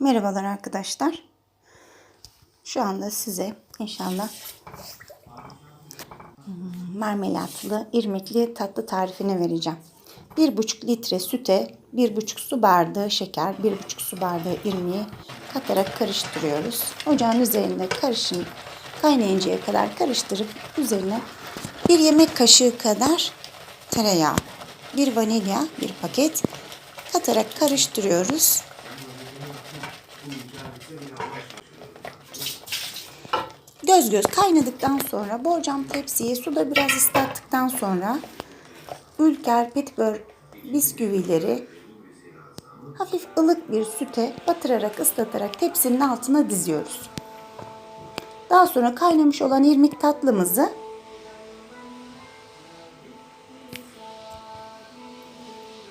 Merhabalar arkadaşlar. Şu anda size inşallah hmm, marmelatlı, irmikli tatlı tarifini vereceğim. 1,5 litre süte 1,5 su bardağı şeker, 1,5 su bardağı irmiği katarak karıştırıyoruz. Ocağın üzerinde karışım kaynayıncaya kadar karıştırıp üzerine bir yemek kaşığı kadar tereyağı, bir vanilya, bir paket katarak karıştırıyoruz. Göz göz kaynadıktan sonra borcam tepsiye suda biraz ıslattıktan sonra ülker petibör bisküvileri hafif ılık bir süte batırarak ıslatarak tepsinin altına diziyoruz. Daha sonra kaynamış olan irmik tatlımızı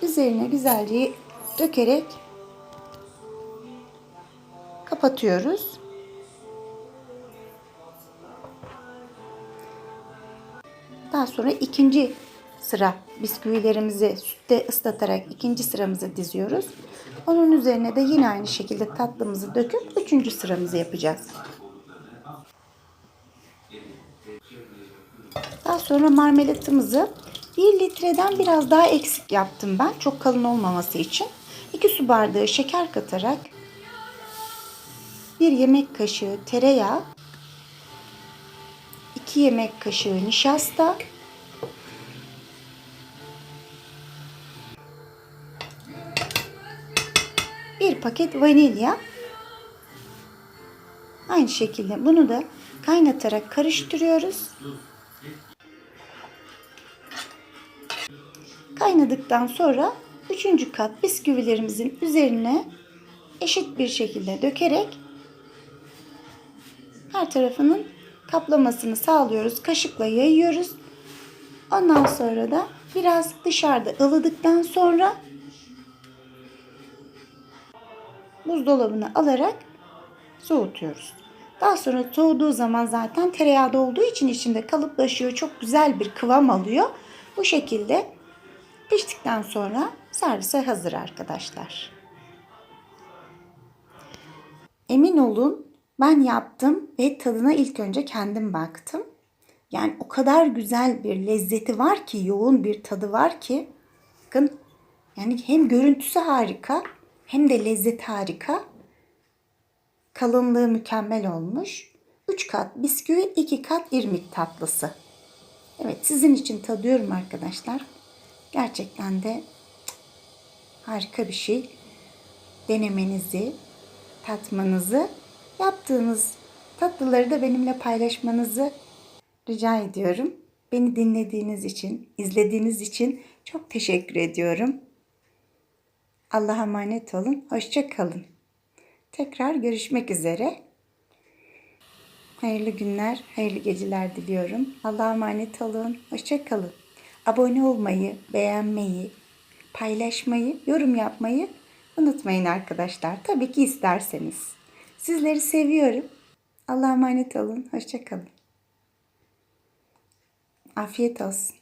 üzerine güzelce dökerek kapatıyoruz. Daha sonra ikinci sıra bisküvilerimizi sütte ıslatarak ikinci sıramızı diziyoruz. Onun üzerine de yine aynı şekilde tatlımızı döküp üçüncü sıramızı yapacağız. Daha sonra marmelatımızı 1 litreden biraz daha eksik yaptım ben. Çok kalın olmaması için. 2 su bardağı şeker katarak 1 yemek kaşığı tereyağı 2 yemek kaşığı nişasta bir paket vanilya aynı şekilde bunu da kaynatarak karıştırıyoruz. Kaynadıktan sonra üçüncü kat bisküvilerimizin üzerine eşit bir şekilde dökerek her tarafının kaplamasını sağlıyoruz. Kaşıkla yayıyoruz. Ondan sonra da biraz dışarıda ılıdıktan sonra buzdolabına alarak soğutuyoruz. Daha sonra soğuduğu zaman zaten tereyağda olduğu için içinde kalıplaşıyor. Çok güzel bir kıvam alıyor. Bu şekilde piştikten sonra servise hazır arkadaşlar. Emin olun ben yaptım ve tadına ilk önce kendim baktım. Yani o kadar güzel bir lezzeti var ki, yoğun bir tadı var ki. Bakın yani hem görüntüsü harika hem de lezzet harika. Kalınlığı mükemmel olmuş. 3 kat bisküvi, 2 kat irmik tatlısı. Evet sizin için tadıyorum arkadaşlar. Gerçekten de harika bir şey. Denemenizi, tatmanızı, yaptığınız tatlıları da benimle paylaşmanızı rica ediyorum. Beni dinlediğiniz için, izlediğiniz için çok teşekkür ediyorum. Allah'a emanet olun. Hoşça kalın. Tekrar görüşmek üzere. Hayırlı günler, hayırlı geceler diliyorum. Allah'a emanet olun. Hoşça kalın. Abone olmayı, beğenmeyi, paylaşmayı, yorum yapmayı unutmayın arkadaşlar. Tabii ki isterseniz. Sizleri seviyorum. Allah'a emanet olun. Hoşça kalın. Afiyet olsun.